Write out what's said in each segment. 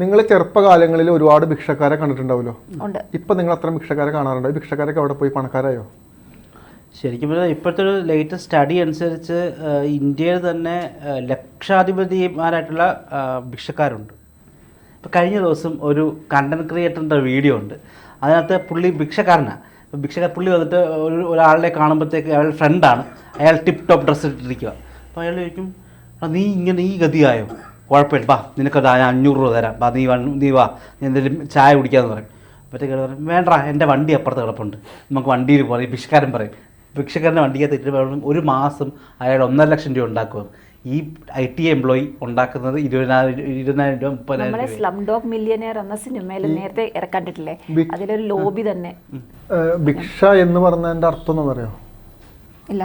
നിങ്ങൾ ചെറുപ്പകാലങ്ങളിൽ ഒരുപാട് ഭിക്ഷക്കാരെ കണ്ടിട്ടുണ്ടാവുമല്ലോ? ഉണ്ട്. ഇപ്പൊ നിങ്ങൾ അത്ര ഭിക്ഷക്കാരെ കാണാറുണ്ടോ? ഭിക്ഷക്കാരൊക്കെ അവിടെ പോയി പണക്കാരായോ? ശരിക്കും പറഞ്ഞാൽ ഇപ്പോഴത്തെ ഒരു ലേറ്റസ്റ്റ് സ്റ്റഡി അനുസരിച്ച് ഇന്ത്യയിൽ തന്നെ ലക്ഷാധിപതിമാരായിട്ടുള്ള ഭിക്ഷക്കാരുണ്ട്. ഇപ്പം കഴിഞ്ഞ ദിവസം ഒരു കണ്ടന്റ് ക്രിയേറ്ററിന്റെ വീഡിയോ ഉണ്ട്. അതിനകത്ത് പുള്ളി ഭിക്ഷക്കാരനാണ് അപ്പോൾ ഭിക്ഷക്കാർ പുള്ളി വന്നിട്ട് ഒരു ഒരാളെ കാണുമ്പോഴത്തേക്ക് അയാൾ ഫ്രണ്ടാണ് അയാൾ ടിപ് ടോപ്പ് ഡ്രസ്സ് ഇട്ടിരിക്കുക അപ്പോൾ അയാൾ ചോദിക്കും നീ ഇങ്ങനെ ഈ ഗതിയായോ? കുഴപ്പമില്ല. ബാ നിനക്കത് ഞാൻ അഞ്ഞൂറ് രൂപ തരാം. ബാ നീ വൺ നീ വാ. നീ എന്തെങ്കിലും ചായ കുടിക്കാന്ന് പറയും. അപ്പോഴത്തേക്ക് പറയും വേണ്ട എന്റെ വണ്ടി അപ്പുറത്ത് കിടപ്പുണ്ട്. നമുക്ക് വണ്ടിയിൽ പറയും ഭിക്ഷക്കാരൻ പറയും. ഭിക്ഷക്കാരന്റെ വണ്ടിക്കകത്ത് ഇട്ട് വേണം ഒരു മാസം അയാൾ ഒന്നര ലക്ഷം രൂപ ഉണ്ടാക്കുക ഈ ഐ ടി എംപ്ലോയി ഉണ്ടാക്കുന്നത് ഇരുപതിനായിരം ഇരുപതിനായിരം രൂപ മുപ്പതിനായിരം നമ്മളെ രൂപ. സ്ലം ഡോഗ് മില്യനെയർ എന്ന സിനിമയിൽ നേരത്തെ ഇറക്കണ്ടിട്ടില്ലേ? അതിലൊരു ലോബി തന്നെ. ഭിക്ഷ എന്ന് പറഞ്ഞതിന്റെ അർത്ഥം എന്ന് പറയാ ഇല്ല.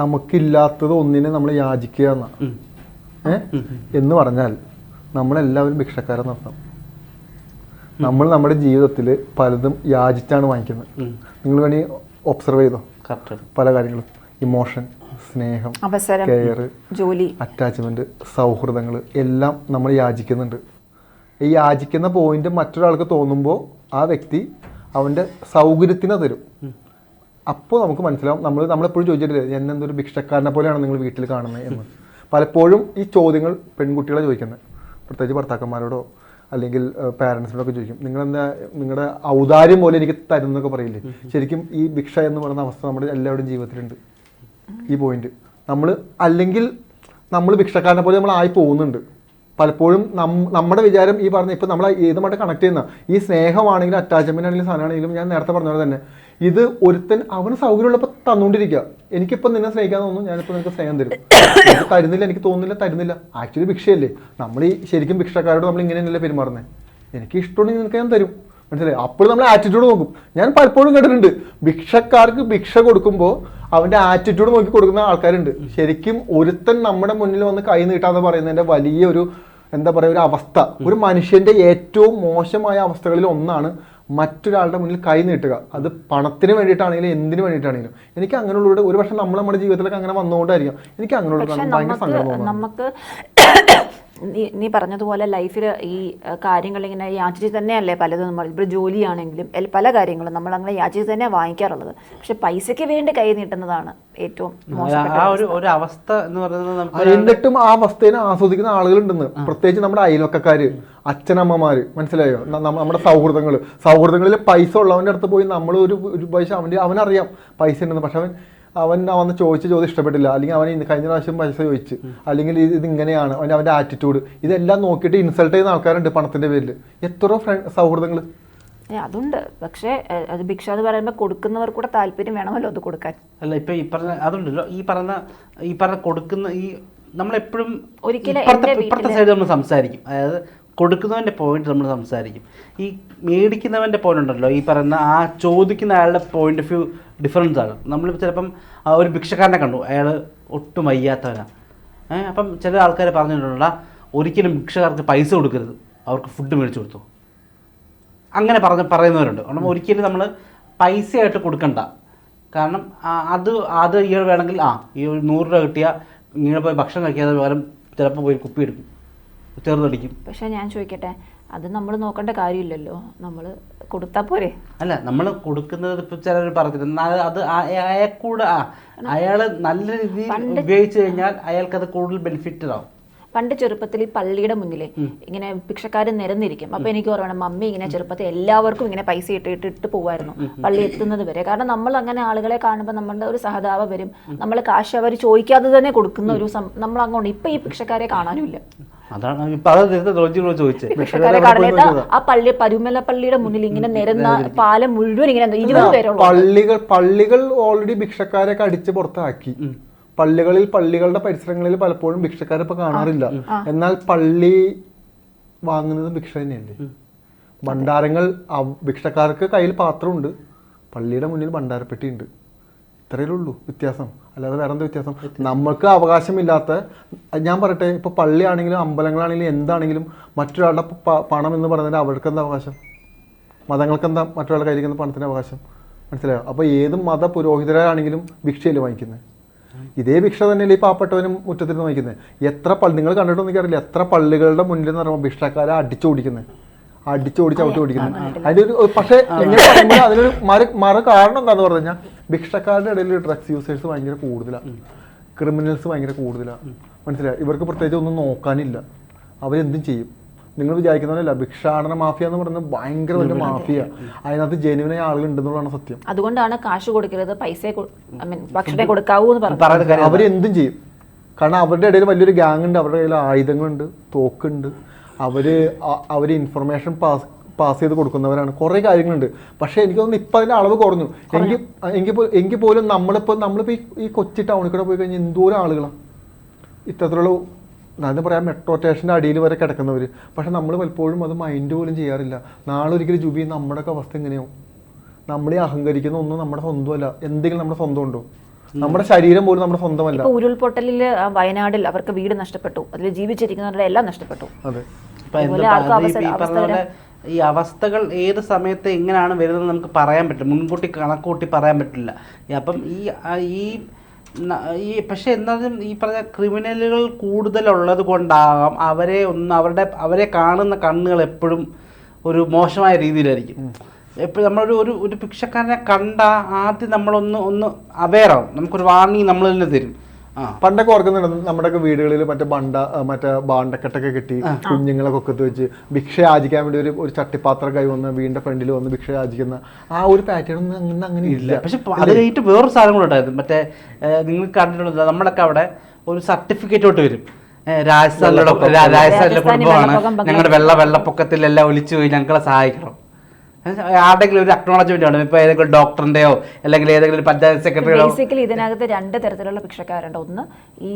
നമുക്കില്ലാത്തത് ഒന്നിനെ നമ്മൾ യാചിക്കുക എന്നാ? എന്ന് പറഞ്ഞാൽ നമ്മളെല്ലാവരും ഭിക്ഷക്കാരെന്നർത്ഥം നമ്മൾ നമ്മുടെ ജീവിതത്തിൽ പലതും യാചിച്ചാണ് വാങ്ങിക്കുന്നത്. നിങ്ങൾ വേണമെങ്കിൽ ഒബ്സർവ് ചെയ്തോ? പല കാര്യങ്ങളും. ഇമോഷൻ സ്നേഹം അവസരം കെയർ ജോലി. അറ്റാച്ച്മെന്റ് സൗഹൃദങ്ങൾ എല്ലാം നമ്മൾ യാചിക്കുന്നുണ്ട്. ഈ യാചിക്കുന്ന പോയിന്റ് മറ്റൊരാൾക്ക് തോന്നുമ്പോൾ ആ വ്യക്തി അവന്റെ സൗകര്യത്തിന് തരും. അപ്പോൾ നമുക്ക് മനസ്സിലാവും. നമ്മൾ നമ്മളെപ്പോഴും ചോദിച്ചിട്ടില്ലേ എന്നെന്തൊരു ഭിക്ഷക്കാരനെ പോലെയാണ് നിങ്ങൾ വീട്ടിൽ കാണുന്നത്? എന്ന്. പലപ്പോഴും ഈ ചോദ്യങ്ങൾ പെൺകുട്ടികളെ ചോദിക്കുന്നത്. പ്രത്യേകിച്ച് ഭർത്താക്കന്മാരോടോ അല്ലെങ്കിൽ പാരൻസിനോടൊക്കെ ചോദിക്കും. നിങ്ങളെന്താ നിങ്ങളുടെ ഔദാര്യം പോലെ എനിക്ക് തരുന്നൊക്കെ പറയില്ലേ? ശരിക്കും ഈ ഭിക്ഷ എന്ന് പറയുന്ന അവസ്ഥ നമ്മുടെ എല്ലാവരുടെയും ജീവിതത്തിലുണ്ട്. ഈ പോയിന്റ് നമ്മൾ അല്ലെങ്കിൽ നമ്മൾ ഭിക്ഷക്കാരനെ പോലെ നമ്മൾ ആയി പോകുന്നുണ്ട്. പലപ്പോഴും നം നമ്മുടെ വിചാരം ഈ പറഞ്ഞ ഇപ്പം നമ്മൾ ഏതുമായിട്ട് കണക്ട് ചെയ്യുന്ന ഈ സ്നേഹമാണെങ്കിലും അറ്റാച്ച്മെന്റ് ആണെങ്കിലും സാധനമാണെങ്കിലും ഞാൻ നേരത്തെ പറഞ്ഞ പോലെ തന്നെ ഇത് ഒരുത്തൻ അവന് സൗകര്യമുള്ളപ്പോൾ തന്നുകൊണ്ടിരിക്കുക എനിക്കിപ്പോൾ നിന്നെ സ്നേഹിക്കാൻ തോന്നുന്നു ഞാനിപ്പോൾ നിനക്ക് സ്നേഹം തരും. തരുന്നില്ല എനിക്ക് തോന്നുന്നില്ല തരുന്നില്ല. ആക്ച്വലി ഭിക്ഷയല്ലേ. നമ്മൾ ഈ ശരിക്കും ഭിക്ഷക്കാരോട് നമ്മൾ ഇങ്ങനെയല്ലേ പെരുമാറുന്നത് എനിക്ക് ഇഷ്ടമുണ്ടെങ്കിൽ നിനക്ക് ഞാൻ തരും. മനസ്സിലായി? അപ്പോൾ നമ്മൾ ആറ്റിറ്റ്യൂഡ് നോക്കും. ഞാൻ പലപ്പോഴും കേട്ടിട്ടുണ്ട്. ഭിക്ഷക്കാർക്ക് ഭിക്ഷ കൊടുക്കുമ്പോൾ അവന്റെ ആറ്റിറ്റ്യൂഡ് നോക്കി കൊടുക്കുന്ന ആൾക്കാരുണ്ട്. ശരിക്കും ഒരുത്തൻ നമ്മുടെ മുന്നിൽ വന്ന് കൈ നീട്ടാന്ന് പറയുന്നതിന്റെ വലിയൊരു എന്താ പറയുക ഒരു അവസ്ഥ. ഒരു മനുഷ്യന്റെ ഏറ്റവും മോശമായ അവസ്ഥകളിൽ ഒന്നാണ് മറ്റൊരാളുടെ മുന്നിൽ കൈ നീട്ടുക. അത് പണത്തിന് വേണ്ടിയിട്ടാണെങ്കിലും എന്തിനു വേണ്ടിയിട്ടാണെങ്കിലും. എനിക്ക് അങ്ങനെയുള്ള ഒരു പക്ഷേ നമ്മൾ നമ്മുടെ ജീവിതത്തിലൊക്കെ അങ്ങനെ വന്നുകൊണ്ടായിരിക്കും. എനിക്ക് അങ്ങനെയുള്ള ഭയങ്കര സങ്കടം തോന്നുന്നു നമുക്ക് നീ നീ പറഞ്ഞതുപോലെ ലൈഫിൽ ഈ കാര്യങ്ങൾ ഇങ്ങനെ യാചിച്ച് തന്നെയല്ലേ പലതും നമ്മൾ ഇപ്പോൾ ജോലിയാണെങ്കിലും പല കാര്യങ്ങളും നമ്മൾ അങ്ങനെ യാചിച്ച് തന്നെ വാങ്ങിക്കാറുള്ളത്. പക്ഷെ പൈസയ്ക്ക് വേണ്ടി കൈ നീട്ടുന്നതാണ് ഏറ്റവും മോശപ്പെട്ട ആ ഒരു അവസ്ഥ. എന്ന് പറയുന്നത് എന്നിട്ടും ആ അവസ്ഥയെ ആസ്വദിക്കുന്ന ആളുകളുണ്ടെന്ന്. പ്രത്യേകിച്ച് നമ്മുടെ അയൽവക്കക്കാര് അച്ഛനമ്മമാര് മനസ്സിലായോ? നമ്മുടെ സൗഹൃദങ്ങൾ സൗഹൃദങ്ങളിൽ പൈസ ഉള്ളവന്റെ അടുത്ത് പോയി നമ്മൾ ഒരു ഒരു പൈസ അവന്റെ അവനറിയാം പൈസ ഉണ്ടെന്ന്. പക്ഷെ അവൻ അവൻ വന്ന് ചോദിച്ച ചോദ്യം ഇഷ്ടപ്പെട്ടില്ല. അല്ലെങ്കിൽ അവൻ കഴിഞ്ഞ പ്രാവശ്യം പൈസ ചോദിച്ച്. അല്ലെങ്കിൽ ഇത് ഇങ്ങനെയാണ്. അവൻ അവന്റെ ആറ്റിറ്റ്യൂഡ് ഇതെല്ലാം നോക്കിയിട്ട് ഇൻസൾട്ട് ചെയ്യുന്ന ആൾക്കാരുണ്ട് പണത്തിന്റെ പേരിൽ എത്ര ഫ്രണ്ട് സൗഹൃദങ്ങൾ അതുണ്ട്. പക്ഷേ അത് ഭിക്ഷ എന്ന് പറയുമ്പോൾ കൊടുക്കുന്നവർ കൂടെ താല്പര്യം വേണമല്ലോ അത് കൊടുക്കാൻ. അല്ല ഇപ്പൊ ഈ പറഞ്ഞ അതുണ്ടല്ലോ ഈ പറഞ്ഞ ഈ പറഞ്ഞ കൊടുക്കുന്ന ഈ നമ്മളെപ്പോഴും ഒരിക്കലും ഇപ്പുറത്തെ സൈഡ് നമ്മൾ സംസാരിക്കും. അതായത് കൊടുക്കുന്നവന്റെ പോയിന്റ് നമ്മൾ സംസാരിക്കും. ഈ മേടിക്കുന്നവന്റെ പോയിന്റ് ഉണ്ടല്ലോ ഈ പറയുന്ന ആ ചോദിക്കുന്ന അയാളുടെ പോയിന്റ് ഓഫ് വ്യൂ ഡിഫറൻസ് ആണ്. നമ്മൾ ചിലപ്പം ആ ഒരു ഭിക്ഷക്കാരനെ കണ്ടു അയാൾ ഒട്ടും വയ്യാത്തവനാണ് ഏഹ് അപ്പം ചില ആൾക്കാർ പറഞ്ഞിട്ടുണ്ടാ ഒരിക്കലും ഭിക്ഷക്കാർക്ക് പൈസ കൊടുക്കരുത് അവർക്ക് ഫുഡ് മേടിച്ചു കൊടുത്തു. അങ്ങനെ പറഞ്ഞ് പറയുന്നവരുണ്ട്. കാരണം ഒരിക്കലും നമ്മൾ പൈസയായിട്ട് കൊടുക്കണ്ട. കാരണം അത് അത് ഇയാൾ വേണമെങ്കിൽ ആ ഈ ഒരു നൂറ് രൂപ കിട്ടിയ ഇങ്ങനെ പോയി ഭക്ഷണം കഴിക്കാതെ പകരം ചിലപ്പോൾ പോയി കുപ്പി എടുക്കും. ചെറുതടിക്കും പക്ഷെ ഞാൻ ചോദിക്കട്ടെ അത് നമ്മൾ നോക്കേണ്ട കാര്യമില്ലല്ലോ. നമ്മൾ കൊടുത്താൽ പോരെ? അല്ല നമ്മൾ കൊടുക്കുന്നത് ഇപ്പം ചിലർ പറഞ്ഞിട്ടുണ്ട്. അത് അത് അയാൾക്കൂടെ ആ അയാൾ നല്ല രീതിയിൽ ഉപയോഗിച്ചു കഴിഞ്ഞാൽ അയാൾക്കത് കൂടുതൽ ബെനിഫിറ്റഡ് ആവും പണ്ട് ചെറുപ്പത്തിൽ ഈ പള്ളിയുടെ മുന്നിലെ ഇങ്ങനെ ഭിക്ഷക്കാർ നിരന്നിരിക്കും. അപ്പൊ എനിക്ക് ഓർമ്മ മമ്മി ഇങ്ങനെ ചെറുപ്പത്തിൽ എല്ലാവർക്കും ഇങ്ങനെ പൈസ ഇട്ട് ഇട്ട് പോവായിരുന്നു പള്ളി എത്തുന്നത് വരെ. കാരണം നമ്മൾ അങ്ങനെ ആളുകളെ കാണുമ്പോൾ നമ്മളുടെ ഒരു സഹതാപം വരും. നമ്മൾ കാശ് അവർ ചോദിക്കാതെ തന്നെ കൊടുക്കുന്ന ഒരു നമ്മൾ അങ്ങോട്ട് ഇപ്പൊ ഈ ഭിക്ഷക്കാരെ കാണാനുമില്ല. അതാണ് ഇപ്പം ചോദിച്ചത്. ആ പള്ളി പരുമല പള്ളിയുടെ മുന്നിൽ ഇങ്ങനെ നിരന്ന പാലം മുഴുവൻ ഇങ്ങനെ ഇരുപത് പേരുള്ള പള്ളികൾ പള്ളികൾ ഓൾറെഡി ഭിക്ഷക്കാരെ അടിച്ച് പുറത്താക്കി. പള്ളികളിൽ പള്ളികളുടെ പരിസരങ്ങളിൽ പലപ്പോഴും ഭിക്ഷക്കാരെ ഇപ്പൊ കാണാറില്ല. എന്നാൽ പള്ളി വാങ്ങുന്നത് ഭിക്ഷ തന്നെയല്ലേ? ഭണ്ഡാരങ്ങൾ ഭിക്ഷക്കാർക്ക് കയ്യിൽ പാത്രമുണ്ട്. പള്ളിയുടെ മുന്നിൽ ഭണ്ഡാരപ്പെട്ടിയുണ്ട്. ഇത്രയേ ഉള്ളൂ വ്യത്യാസം. അല്ലാതെ വേറെ എന്താ വ്യത്യാസം. നമുക്ക് അവകാശമില്ലാത്ത ഞാൻ പറയട്ടെ ഇപ്പൊ പള്ളിയാണെങ്കിലും അമ്പലങ്ങളാണെങ്കിലും എന്താണെങ്കിലും മറ്റൊരാളുടെ പണം എന്ന് പറയുന്നത് അവർക്ക് എന്താ അവകാശം? മതങ്ങൾക്ക് എന്താ മറ്റൊരാളുടെ കയ്യിരിക്കുന്ന പണത്തിന് അവകാശം? മനസ്സിലായോ? അപ്പോൾ ഏത് മത പുരോഹിതരാണെങ്കിലും ഭിക്ഷയിൽ വാങ്ങിക്കുന്നത് ഇതേ ഭിക്ഷ തന്നെയല്ലേ ഈ പാവപ്പെട്ടവനും മുറ്റത്തിരുന്ന് വഹിക്കുന്നത് എത്ര പള്ളി നിങ്ങൾ കണ്ടിട്ടൊന്നും എനിക്കറിയില്ല. എത്ര പള്ളികളുടെ മുന്നിൽ എന്ന് പറയുമ്പോൾ ഭിക്ഷക്കാരെ അടിച്ചോടിക്കുന്നത് അടിച്ചോടിച്ച് ഔട്ട് ഓടിക്കുന്നത് അതിന്റെ ഒരു പക്ഷേ എങ്ങനെ പറയുമ്പോൾ അതിനൊരു മറ മറ കാരണം എന്താണെന്ന് പറഞ്ഞു കഴിഞ്ഞാൽ ഭിക്ഷക്കാരുടെ ഇടയിൽ ഡ്രഗ്സ് യൂസേഴ്സ് ഭയങ്കര കൂടുതലാണ് ക്രിമിനൽസ് ഭയങ്കര കൂടുതലാണ് മനസ്സിലായി? ഇവർക്ക് പ്രത്യേകിച്ച് ഒന്നും നോക്കാനില്ല. അവരെന്തും ചെയ്യും. നിങ്ങൾ വിചാരിക്കുന്നതല്ല ഭിക്ഷാടന മാഫിയ എന്ന് പറയുന്നത് ഭയങ്കര വലിയ മാഫിയ. അതിനകത്ത് ജെനുവിനായ ആളുകൾ ഉണ്ടെന്നുള്ളതാണ് സത്യം. അതുകൊണ്ടാണ് കാശ് കൊടുക്കരുത് പൈസ ഐ മീൻ ഭക്ഷണം കൊടുക്കാവൂ എന്ന് പറഞ്ഞു അവരെന്തും ചെയ്യും. കാരണം അവരുടെ ഇടയിൽ വലിയൊരു ഗ്യാങ് ഉണ്ട് അവരുടെ കയ്യിൽ ആയുധങ്ങളുണ്ട് തോക്കുണ്ട്. അവർ അവർ ഇൻഫർമേഷൻ പാസ് പാസ് ചെയ്ത് കൊടുക്കുന്നവരാണ്. കുറേ കാര്യങ്ങളുണ്ട്. പക്ഷേ എനിക്ക് തോന്നുന്നു ഇപ്പം അതിന്റെ അളവ് കുറഞ്ഞു. എങ്കിൽ എങ്കിൽ പോലും എങ്കിൽ പോലും നമ്മളിപ്പോൾ നമ്മളിപ്പോൾ ഈ ഈ കൊച്ചി ടൗണിൽ കൂടെ പോയി കഴിഞ്ഞാൽ എന്തോരം ആളുകളാണ് ഇത്തരത്തിലുള്ള എന്താ പറയാം മെട്രോ സ്റ്റേഷന്റെ അടിയിൽ വരെ കിടക്കുന്നവർ പക്ഷെ നമ്മൾ പലപ്പോഴും അത് മൈൻഡ് പോലും ചെയ്യാറില്ല. നാളെ ഒരിക്കലും ജുബി നമ്മുടെയൊക്കെ അവസ്ഥ എങ്ങനെയാവും? നമ്മൾ ഈ അഹങ്കരിക്കുന്ന ഒന്നും നമ്മുടെ സ്വന്തമല്ല. എന്തെങ്കിലും നമ്മുടെ സ്വന്തം ഉണ്ടോ? നമ്മുടെ ശരീരം പോലും നമ്മുടെ സ്വന്തമല്ല. ഉരുൾപൊട്ടലിൽ വയനാട്ടിൽ വയനാടിൽ അവർക്ക് വീട് നഷ്ടപ്പെട്ടു. അതിൽ ജീവിച്ചിരിക്കുന്നവരുടെ എല്ലാം നഷ്ടപ്പെട്ടു. അതെ. ഈ അവസ്ഥകൾ ഏത് സമയത്ത് എങ്ങനെയാണ് വരുന്നത് നമുക്ക് പറയാൻ പറ്റും. മുൻകൂട്ടി കണക്കൂട്ടി പറയാൻ പറ്റില്ല. അപ്പം ഈ ഈ ഈ പക്ഷെ എന്നാലും ഈ പറഞ്ഞ ക്രിമിനലുകൾ കൂടുതലുള്ളത് കൊണ്ടാകാം അവരെ ഒന്ന് അവരുടെ അവരെ കാണുന്ന കണ്ണുകൾ എപ്പോഴും ഒരു മോശമായ രീതിയിലായിരിക്കും. എപ്പോഴും നമ്മളൊരു ഒരു ഒരു ഭിക്ഷക്കാരനെ കണ്ടാൽ ആദ്യം നമ്മളൊന്ന് ഒന്ന് അവെയർ ആവും. നമുക്കൊരു വാർണിംഗ് നമ്മൾ തന്നെ തരും. പണ്ടൊക്കെ ഓർക്കുന്നുണ്ട് നമ്മുടെയൊക്കെ വീടുകളിൽ മറ്റേ ബണ്ട മറ്റേ ബാണ്ടക്കെട്ടൊക്കെ കിട്ടി കുഞ്ഞുങ്ങളെ കൊക്കത്ത് വെച്ച് ഭിക്ഷ യാചിക്കാൻ വേണ്ടി ഒരു ഒരു ചട്ടിപ്പാത്രം കൈ വന്ന് വീടിന്റെ ഫ്രണ്ടിൽ വന്ന് ഭിക്ഷ യാചിക്കുന്ന ആ ഒരു പാറ്റേൺ ഒന്നും അങ്ങനെ അങ്ങനെ ഇല്ല. പക്ഷെ പ- അത് കഴിഞ്ഞിട്ട് വേറൊരു സാധനം കൂടെ ഉണ്ടായിരുന്നു. മറ്റേ നിങ്ങൾ കണ്ടിട്ടുണ്ട് നമ്മളൊക്കെ അവിടെ ഒരു സർട്ടിഫിക്കറ്റ് തൊട്ട് വരും. രാജസ്ഥാനിലൂടെ രാജസ്ഥാനിലുള്ള രാജസ്ഥാനിലെ കുടുംബമാണ്. ഞങ്ങളുടെ വെള്ള വെള്ളപ്പൊക്കത്തിലെല്ലാം ഒലിച്ചു പോയി ഞങ്ങളെ സഹായിക്കണം. ആരുടെങ്കിലും ഒരു അക്നോളജ്മെന്റ് ആണ് ഇപ്പൊ ഏതെങ്കിലും ഡോക്ടറിന്റെയോ അല്ലെങ്കിൽ ഏതെങ്കിലും പഞ്ചായത്ത് സെക്രട്ടറിയോ ബേസിക്കലി ഇതിനകത്ത് രണ്ട് തരത്തിലുള്ള ഭിക്ഷക്കാരുണ്ട് ഒന്ന് ഈ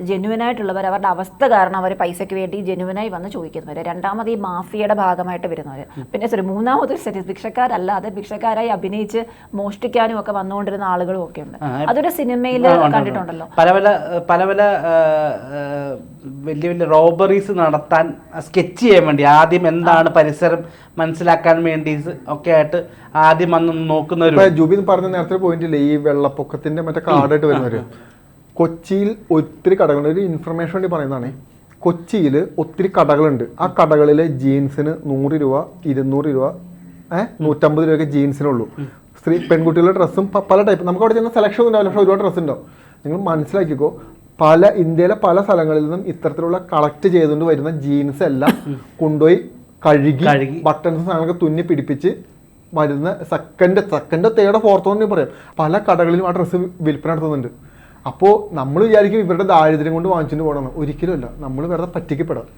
ജെന്യുവൻ ആയിട്ടുള്ളവർ അവരുടെ അവസ്ഥ കാരണം അവർ പൈസയ്ക്ക് വേണ്ടി ജെന്യുവനായി വന്ന് ചോദിക്കുന്നവർ രണ്ടാമത് ഈ മാഫിയയുടെ ഭാഗമായിട്ട് വരുന്നവർ പിന്നെ സോറി മൂന്നാമത് സെറ്റ് ഭിക്ഷക്കാരല്ലാതെ ഭിക്ഷക്കാരായി അഭിനയിച്ച് മോഷ്ടിക്കാനും ഒക്കെ വന്നുകൊണ്ടിരുന്ന ആളുകളും ഒക്കെ ഉണ്ട് അതൊരു സിനിമയിൽ. കണ്ടിട്ടുണ്ടല്ലോ. പല പല പല പല വലിയ വലിയ റോബറീസ് നടത്താൻ സ്കെച്ച് ചെയ്യാൻ വേണ്ടി. ആദ്യം എന്താണ് പരിസരം മനസ്സിലാക്കാൻ വേണ്ടി ഒക്കെ ആയിട്ട് ആദ്യം വന്ന് നോക്കുന്ന ഒരു ജുബിൻ പറഞ്ഞ നേരത്തെ പോയിന്റില്ലേ ഈ വെള്ളപ്പൊക്കത്തിന്റെ മറ്റേ കാർഡായിട്ട് വരുന്നവര്. കൊച്ചിയിൽ ഒത്തിരി കടകളുണ്ട്. ഒരു ഇൻഫർമേഷൻ വേണ്ടി പറയുന്നതാണ്. കൊച്ചിയിൽ ഒത്തിരി കടകളുണ്ട്. ആ കടകളിലെ ജീൻസിന് നൂറ് രൂപ ഇരുന്നൂറ് രൂപ ഏഹ് നൂറ്റമ്പത് രൂപയൊക്കെ ജീൻസിനുള്ളൂ. സ്ത്രീ പെൺകുട്ടികളുടെ ഡ്രസ്സും പല ടൈപ്പ് നമുക്ക് അവിടെ ചെന്ന സെലക്ഷൻ ഒന്നും ഉണ്ടാവില്ല. പക്ഷേ ഒരുപാട് ഡ്രസ്സ് ഉണ്ടാവും. നിങ്ങൾ മനസ്സിലാക്കിക്കോ. പല ഇന്ത്യയിലെ പല സ്ഥലങ്ങളിൽ നിന്നും ഇത്തരത്തിലുള്ള കളക്ട് ചെയ്തുകൊണ്ട് വരുന്ന ജീൻസ് എല്ലാം കൊണ്ടുപോയി കഴുകി കഴുകി. ബട്ടൺസ് സാധനങ്ങളൊക്കെ തുന്നി പിടിപ്പിച്ച് വരുന്ന സെക്കൻഡ് സെക്കൻഡ് തേർഡ് ഫോർത്തോ എന്ന് പറയാം. പല കടകളിലും ആ ഡ്രസ്സ് വിൽപ്പന നടത്തുന്നുണ്ട്. അപ്പോൾ നമ്മൾ വിചാരിക്കും ഇവരുടെ ദാരിദ്ര്യം കൊണ്ട് വാങ്ങിച്ചിട്ട് പോകണമെന്ന്. ഒരിക്കലും അല്ല. നമ്മൾ വെറുതെ പറ്റിക്കപ്പെടാം.